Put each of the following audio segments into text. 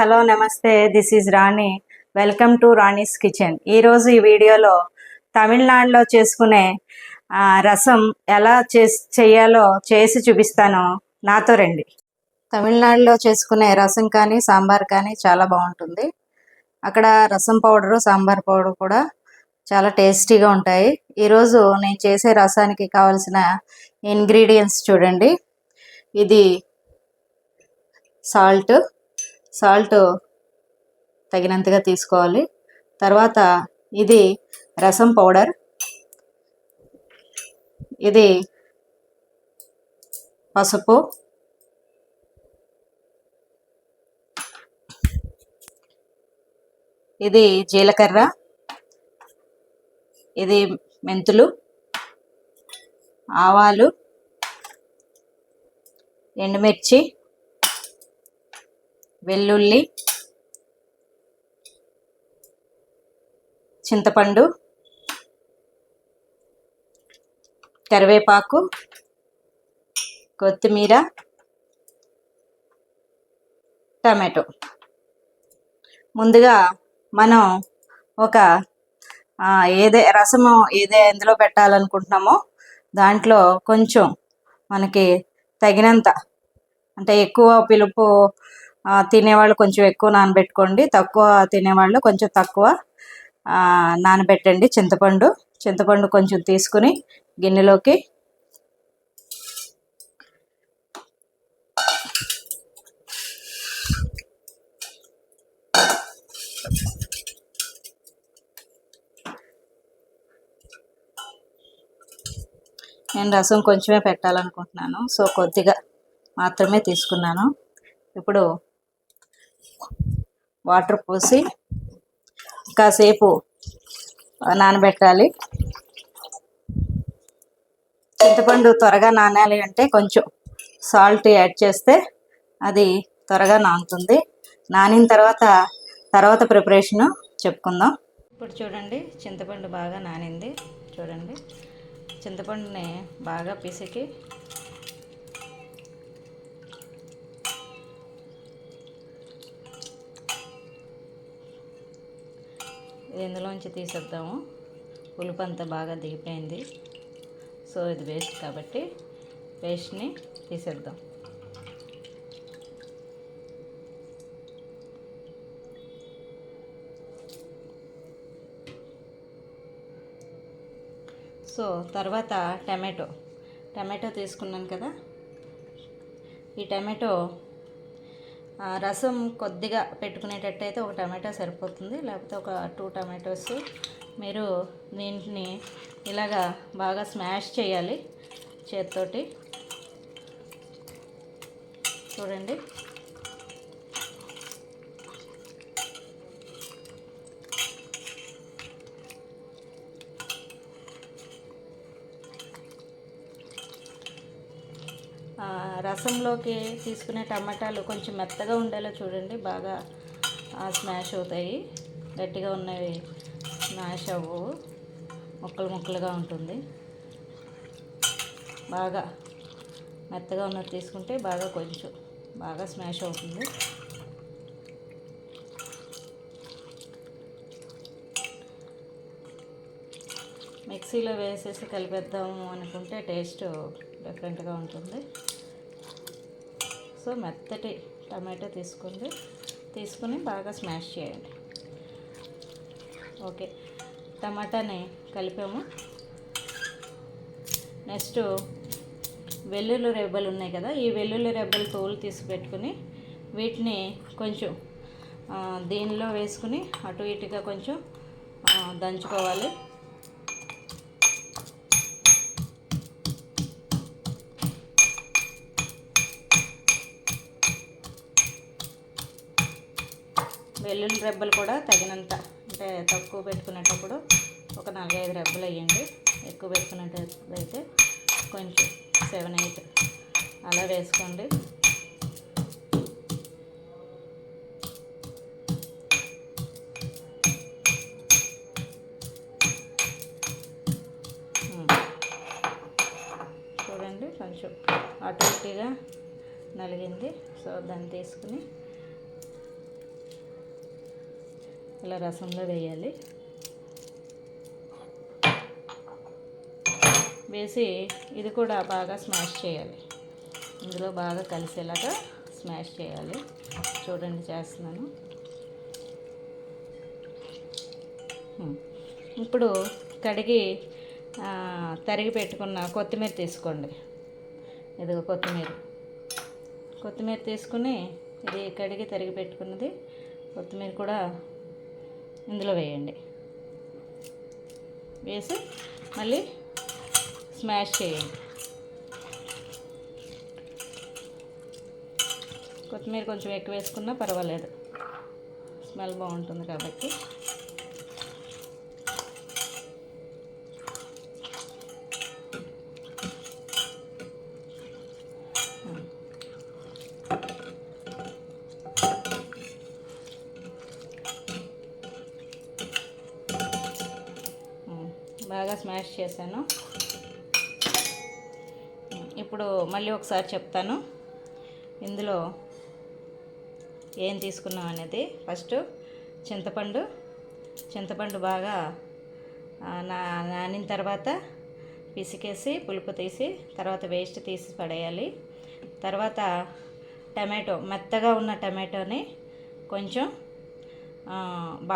Hello నమస్తే this is Rani. Welcome to Rani's kitchen. ఈరోజు ఈ వీడియోలో తమిళనాడులో చేసుకునే రసం ఎలా చేసి చేయాలో చేసి చూపిస్తాను. నాతో రండి. తమిళనాడులో చేసుకునే రసం కానీ సాంబార్ కానీ చాలా బాగుంటుంది. అక్కడ రసం పౌడరు సాంబార్ పౌడర్ కూడా చాలా టేస్టీగా ఉంటాయి. ఈరోజు నేను చేసే రసానికి కావలసిన ఇంగ్రీడియంట్స్ చూడండి. ఇది సాల్ట్ సాల్ట్ తగినంతగా తీసుకోవాలి. తర్వాత ఇది రసం పౌడర్. ఇది పసుపు. ఇది జీలకర్ర. ఇది మెంతులు. ఆవాలు. ఎండుమిర్చి. వెల్లుల్లి చింతపండు కరివేపాకు కొత్తిమీర టమాటో. ముందుగా మనం ఒక ఏదే రసము ఏదే ఎందులో పెట్టాలనుకుంటున్నామో దాంట్లో కొంచెం మనకి తగినంత అంటే ఎక్కువ పిలుపు తినేవాళ్ళు కొంచెం ఎక్కువ నానబెట్టుకోండి. తక్కువ తినేవాళ్ళు కొంచెం తక్కువ నానబెట్టండి చింతపండు. చింతపండు కొంచెం తీసుకుని గిన్నెలోకి నేను రసం కొంచెమే పెట్టాలనుకుంటున్నాను. సో కొద్దిగా మాత్రమే తీసుకున్నాను. ఇప్పుడు వాటర్ పోసి కాసేపు నానబెట్టాలి. చింతపండు త్వరగా నానాలి అంటే కొంచెం సాల్ట్ యాడ్ చేస్తే అది త్వరగా నానుతుంది. నానిన తర్వాత తర్వాత ప్రిపరేషను చెప్పుకుందాం. ఇప్పుడు చూడండి చింతపండు బాగా నానింది. చూడండి చింతపండుని బాగా పిసికి ఇది ఇందులోంచి తీసేద్దాము. పులుపు అంతా బాగా దిగిపోయింది. సో ఇది వేస్ట్ కాబట్టి వేస్ట్ని తీసేద్దాం. సో తర్వాత టమాటో. టమాటో తీసుకున్నాను కదా. ఈ టమాటో రసం కొద్దిగా పెట్టుకునేటట్టయితే ఒక టమాటో సరిపోతుంది లేకపోతే ఒక టూ టమాటోస్ మీరు దీంట్ని ఇలాగా బాగా స్మాష్ చేయాలి చేత్తోటి. చూడండి ఆ, రసంలోకి తీసుకునే టమాటాలు కొంచెం మెత్తగా ఉండేలా చూడండి బాగా స్మాష్ అవుతాయి. గట్టిగా ఉన్నవి స్మాష్ అవ్వవు ముక్కలు ముక్కలుగా ఉంటుంది. బాగా మెత్తగా ఉన్నది తీసుకుంటే బాగా కొంచెం బాగా స్మాష్ అవుతుంది. మిక్సీలో వేసేసి కలిపేద్దాము అనుకుంటే టేస్ట్ డిఫరెంట్గా ఉంటుంది. సో మెత్తటి టమాటో తీసుకోండి తీసుకుని బాగా స్మాష్ చేయండి. ఓకే. టమాటాని కలిపాము. నెక్స్ట్ వెల్లుల్లి రెబ్బలు ఉన్నాయి కదా ఈ వెల్లుల్లి రెబ్బలు తోలు తీసి పెట్టుకుని వీటిని కొంచెం దీనిలో వేసుకుని అటు ఇటుగా కొంచెం దంచుకోవాలి. వెల్లుల్లి రెబ్బలు కూడా తగినంత అంటే తక్కువ పెట్టుకునేటప్పుడు ఒక నాలుగైదు రెబ్బలు వేయండి. ఎక్కువ పెట్టుకునేటైతే కొంచెం సెవెన్ ఎయిట్ అలా వేసుకోండి. చూడండి కొంచెం అటు ఇటుగా నలిగింది. సో దాన్ని తీసుకుని ఇలా రసంలో వేయాలి. వేసి ఇది కూడా బాగా స్మాష్ చేయాలి. ఇందులో బాగా కలిసేలాగా స్మాష్ చేయాలి. చూడండి చేస్తున్నాను. ఇప్పుడు కడిగి తరిగి పెట్టుకున్న కొత్తిమీర తీసుకోండి. ఇదిగో కొత్తిమీర. కొత్తిమీర తీసుకుని ఇది కడిగి తరిగి పెట్టుకున్నది కొత్తిమీర కూడా ఇందులో వేయండి. వేసి మళ్ళీ స్మాష్ చేయండి. కొత్తిమీర కొంచెం ఎక్కువ వేసుకున్నా పర్వాలేదు. స్మెల్ బాగుంటుంది కాబట్టి. బాగా స్మాష్ చేశాను. ఇప్పుడు మళ్ళీ ఒకసారి చెప్తాను. ఇందులో ఏం తీసుకున్నాం అనేది ఫస్ట్ చింతపండు. చింతపండు బాగా నా నానిన తర్వాత పిసికేసి పులుపు తీసి తర్వాత వేస్ట్ తీసి పడేయాలి. తర్వాత టమాటో మెత్తగా ఉన్న టమాటోని కొంచెం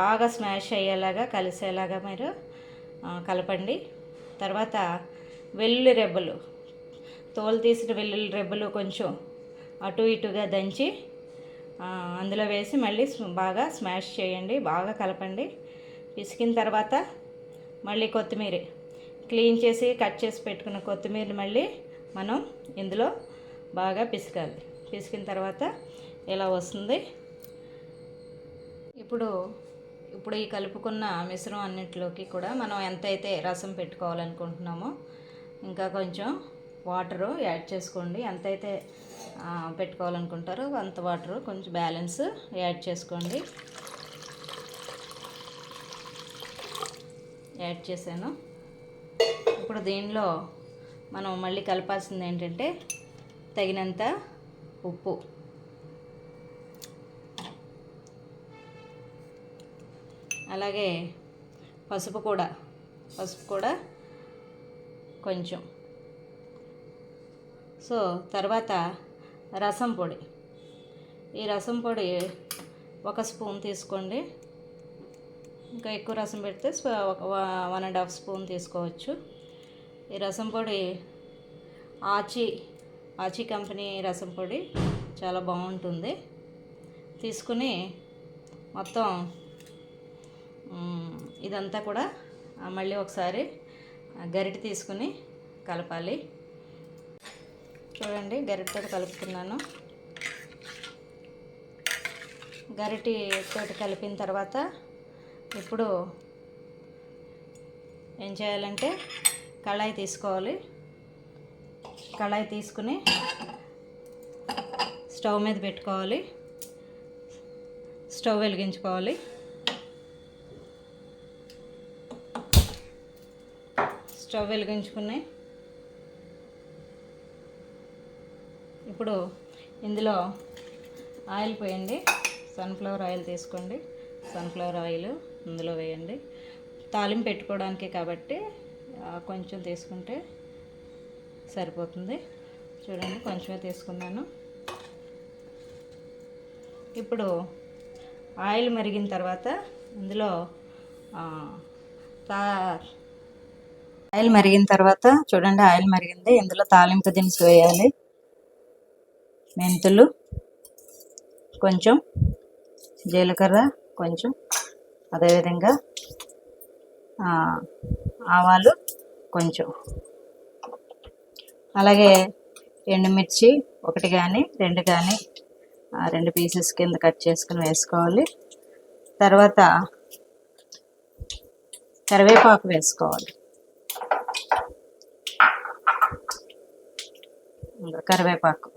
బాగా స్మాష్ అయ్యేలాగా కలిసేలాగా మీరు కలపండి. తర్వాత వెల్లుల్లి రెబ్బలు. తోలు తీసిన వెల్లుల్లి రెబ్బలు కొంచెం అటు ఇటుగా దంచి అందులో వేసి మళ్ళీ బాగా స్మాష్ చేయండి. బాగా కలపండి. పిసికిన తర్వాత మళ్ళీ కొత్తిమీర. క్లీన్ చేసి కట్ చేసి పెట్టుకున్న కొత్తిమీర మళ్ళీ మనం ఇందులో బాగా పిసకాలి. పిసికిన తర్వాత ఇలా వస్తుంది? ఇప్పుడు ఇప్పుడు ఈ కలుపుకున్న మిశ్రమం అన్నింటిలోకి కూడా మనం ఎంతైతే రసం పెట్టుకోవాలనుకుంటున్నామో ఇంకా కొంచెం వాటరు యాడ్ చేసుకోండి. ఎంతైతే పెట్టుకోవాలనుకుంటారో అంత వాటరు కొంచెం బ్యాలెన్స్ యాడ్ చేసుకోండి. యాడ్ చేశాను. ఇప్పుడు దీనిలో మనం మళ్ళీ కలపాల్సింది ఏంటంటే తగినంత ఉప్పు. అలాగే పసుపు కూడా పసుపు కూడా కొంచెం. సో తర్వాత రసం పొడి. ఈ రసం పొడి ఒక స్పూన్ తీసుకోండి. ఇంకా ఎక్కువ రసం పెడితే ఒక వన్ అండ్ హాఫ్ స్పూన్ తీసుకోవచ్చు. ఈ రసం పొడి ఆచి ఆచి కంపెనీ రసం పొడి చాలా బాగుంటుంది. తీసుకుని మొత్తం ఇదంతా కూడా మళ్ళీ ఒకసారి గరిటె తీసుకుని కలపాలి. చూడండి గరిటెతో కలుపుతున్నాను. గరిటెతో కలిపిన తర్వాత ఇప్పుడు ఏం చేయాలంటే కళాయి తీసుకోవాలి. కళాయి తీసుకుని స్టవ్ మీద పెట్టుకోవాలి. స్టవ్ వెలిగించుకోవాలి. స్టవ్ వెలిగించుకుని ఇప్పుడు ఇందులో ఆయిల్ పోయండి. సన్ఫ్లవర్ ఆయిల్ తీసుకోండి. సన్ఫ్లవర్ ఆయిల్ ఇందులో వేయండి. తాలింపు పెట్టుకోవడానికి కాబట్టి కొంచెం తీసుకుంటే సరిపోతుంది. చూడండి కొంచెమే తీసుకున్నాను. ఇప్పుడు ఆయిల్ మరిగిన తర్వాత ఇందులో తా ఆయిల్ మరిగిన తర్వాత చూడండి ఆయిల్ మరిగింది. ఇందులో తాలింపు దినుసు వేయాలి. మెంతులు కొంచెం జీలకర్ర కొంచెం అదేవిధంగా ఆవాలు కొంచెం. అలాగే ఎండుమిర్చి ఒకటి కానీ రెండు కానీ రెండు పీసెస్ కింద కట్ చేసుకుని వేసుకోవాలి. తర్వాత కరివేపాకు వేసుకోవాలి. కరివేపాకు.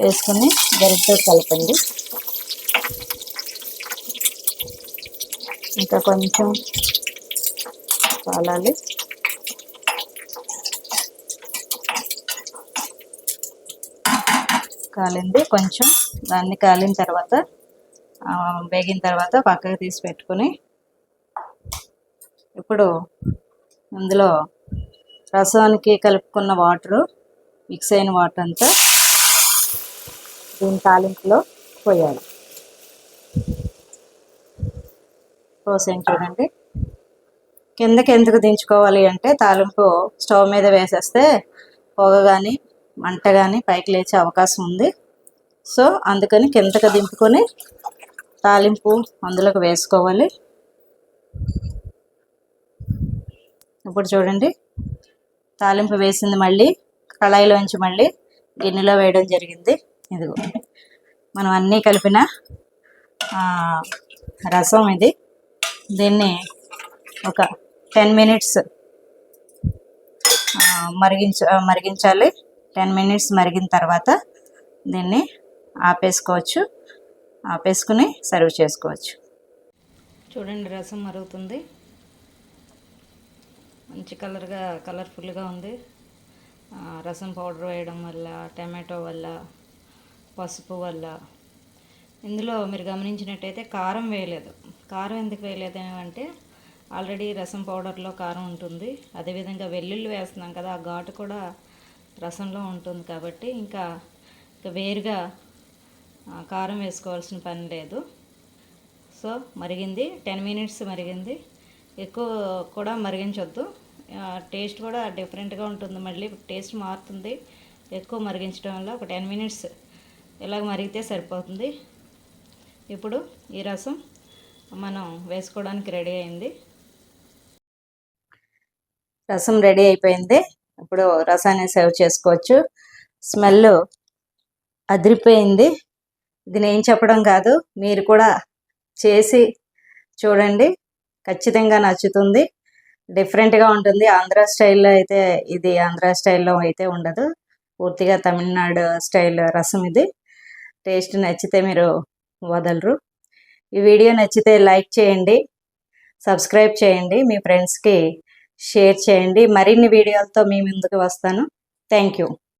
వేసుకుని గరిటతో కలపండి. ఇంకా కొంచెం కాలాలి. కాలింది. కొంచెం దాన్ని కాలిన తర్వాత వేగిన తర్వాత పక్కకు తీసి పెట్టుకుని ఇప్పుడు ఇందులో రసానికి కలుపుకున్న వాటరు మిక్స్ అయిన వాటర్ అంతా దీని తాలింపులో పోయాలి. పోసాను చూడండి. కిందకి ఎందుకు దించుకోవాలి అంటే తాలింపు స్టవ్ మీద వేసేస్తే పొగ కానీ మంట కానీ పైకి లేచే అవకాశం ఉంది. సో అందుకని కిందకి దింపుకొని తాలింపు అందులోకి వేసుకోవాలి. ఇప్పుడు చూడండి. తాలింపు వేసింది మళ్ళీ కళాయిలోంచి మళ్ళీ గిన్నెలో వేయడం జరిగింది. ఇదిగో. మనం అన్నీ కలిపిన రసం ఇది. దీన్ని ఒక టెన్ మినిట్స్ మరిగించ మరిగించాలి. టెన్ మినిట్స్ మరిగిన తర్వాత దీన్ని ఆపేసుకోవచ్చు. ఆపేసుకుని సర్వ్ చేసుకోవచ్చు. చూడండి రసం మరుగుతుంది. మంచి కలర్గా కలర్ఫుల్గా ఉంది. రసం పౌడర్ వేయడం వల్ల టమాటో వల్ల పసుపు వల్ల. ఇందులో మీరు గమనించినట్టయితే కారం వేయలేదు. కారం ఎందుకు వేయలేదు అంటే ఆల్రెడీ రసం పౌడర్లో కారం ఉంటుంది. అదేవిధంగా వెల్లుల్లి వేస్తున్నాం కదా ఆ ఘాటు కూడా రసంలో ఉంటుంది కాబట్టి ఇంకా ఇంకా వేరుగా కారం వేసుకోవాల్సిన పని లేదు. సో మరిగింది టెన్ మినిట్స్ మరిగింది. ఎక్కువ కూడా మరిగించొద్దు. ఆ, టేస్ట్ కూడా డిఫరెంట్గా ఉంటుంది మళ్ళీ. టేస్ట్ మారుతుంది. ఎక్కువ మరిగించడం వల్ల ఒక టెన్ మినిట్స్ ఇలాగ మరిగితే సరిపోతుంది. ఇప్పుడు ఈ రసం మనం వేసుకోవడానికి రెడీ అయింది. రసం రెడీ అయిపోయింది. ఇప్పుడు రసాన్ని సర్వ్ చేసుకోవచ్చు. స్మెల్ అదిరిపోయింది. ఇది నేను చెప్పడం కాదు మీరు కూడా చేసి చూడండి. ఖచ్చితంగా నచ్చుతుంది. డిఫరెంట్గా ఉంటుంది. ఆంధ్ర స్టైల్లో అయితే ఇది ఆంధ్ర స్టైల్లో అయితే ఉండదు. పూర్తిగా తమిళనాడు స్టైల్ రసం ఇది. టేస్ట్ నచ్చితే మీరు వదలరు. ఈ వీడియో నచ్చితే లైక్ చేయండి. సబ్స్క్రైబ్ చేయండి. మీ ఫ్రెండ్స్కి షేర్ చేయండి. మరిన్ని వీడియోలతో మీ ముందుకు వస్తాను. Thank you